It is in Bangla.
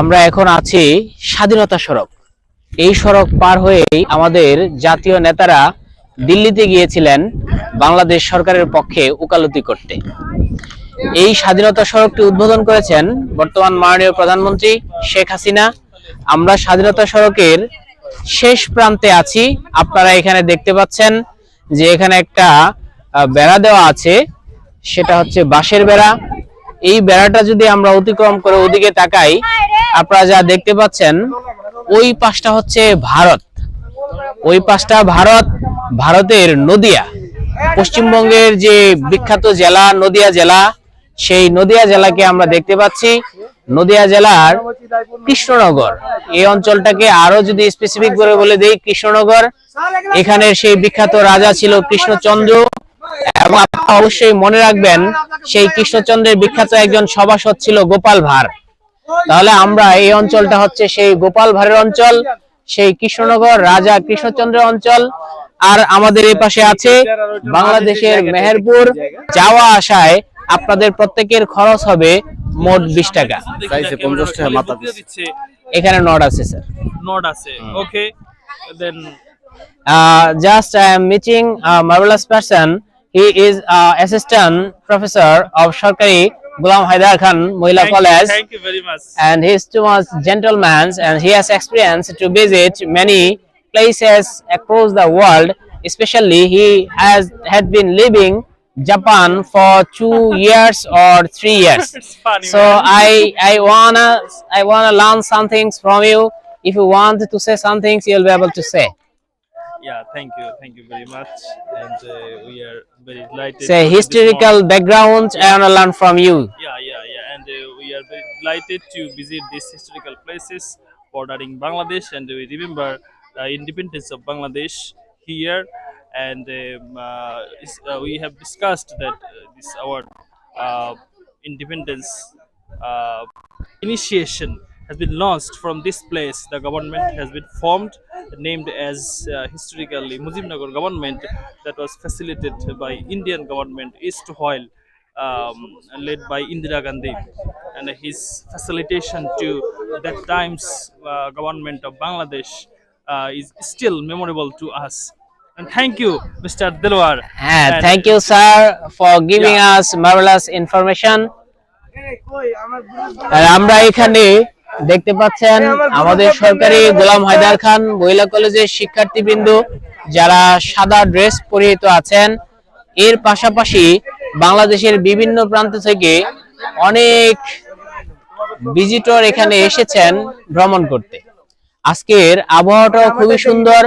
আমরা এখন আছি স্বাধীনতা সড়ক। এই সড়ক পার হয়েই আমাদের জাতীয় নেতারা দিল্লিতে গিয়েছিলেন বাংলাদেশ সরকারের পক্ষে উকালতি করতে। এই স্বাধীনতা সড়কটি উদ্বোধন করেছেন বর্তমান মাননীয় প্রধানমন্ত্রী শেখ হাসিনা। আমরা স্বাধীনতা সড়কের শেষ প্রান্তে আছি। আপনারা এখানে দেখতে পাচ্ছেন যে এখানে একটা বেড়া দেওয়া আছে। সেটা হচ্ছে বাঁশের বেড়া। এই বেড়াটা যদি আমরা অতিক্রম করে ওদিকে তাকাই আপনারা যা দেখতে পাচ্ছেন, ওই পাশটা হচ্ছে ভারত। ওই পাশটা ভারত, ভারতের নদিয়া। পশ্চিমবঙ্গের যে বিখ্যাত জেলা, নদিয়া জেলা, সেই নদিয়া জেলাকে আমরা দেখতে পাচ্ছি। নদিয়া জেলার কৃষ্ণনগর। এই অঞ্চলটাকে আরও যদি স্পেসিফিক করে বলে দেই, কৃষ্ণনগর এখানে সেই বিখ্যাত রাজা ছিল কৃষ্ণচন্দ্র। এবং অবশ্যই মনে রাখবেন, সেই কৃষ্ণচন্দ্রের বিখ্যাত একজন সভাসদ ছিল গোপাল ভাঁড়। তাহলে আমরা এই অঞ্চলটা হচ্ছে সেই গোপাল ভাঁড়ের অঞ্চল সেই কৃষ্ণনগর রাজা কৃষ্ণচন্দ্রের অঞ্চল আর আমাদের এই পাশে আছে বাংলাদেশের মেহেরপুর। যাওয়া আসায় আপনাদের প্রত্যেকের খরচ হবে মোট বিশ টাকা। চাইছে 50 টাকা মাথা পিছু। দিচ্ছে। এখানে নট আছে স্যার। নট আছে। Okay then am meeting a marvelous person. He is uh, assistant professor of Sharkari Gulam Haidar Khan Mohila College. Thank you very much. And he's too much gentleman and he has experience to visit many places across the world. Especially he has had been living Japan for two years or three years. funny, so man. I I wanna I wanna learn some things from you. If you want to say some things, you'll be able to say yeah thank you thank you very much and uh, we are very delighted say to historical background i wanna learn from you Yeah, yeah, yeah. And uh, we are very delighted to visit these historical places bordering Bangladesh, and we remember the independence of Bangladesh here. And um, uh, uh, we have discussed that uh, this our uh, independence uh, initiation has been launched from this place. The government has been formed, named as uh, historically Mujibnagar government, that was facilitated by Indian government, East While um, led by Indira Gandhi, and his facilitation to that times uh, government of Bangladesh uh, is still memorable to us. And thank you, Mr. Dilwar. হ্যাঁ And- thank you sir for giving Yeah. Marvellous information আর আমরা এখানে দেখতে পাচ্ছেন আমাদের সরকারি গোলাম হায়দার খান মহিলা কলেজের শিক্ষার্থীবৃন্দ যারা সাদা ড্রেস পরিহিত আছেন। এর পাশাপাশি বাংলাদেশের বিভিন্ন প্রান্ত থেকে অনেক ভিজিটর এখানে এসেছেন ভ্রমণ করতে। আজকের আবহাওয়াটাও খুবই সুন্দর।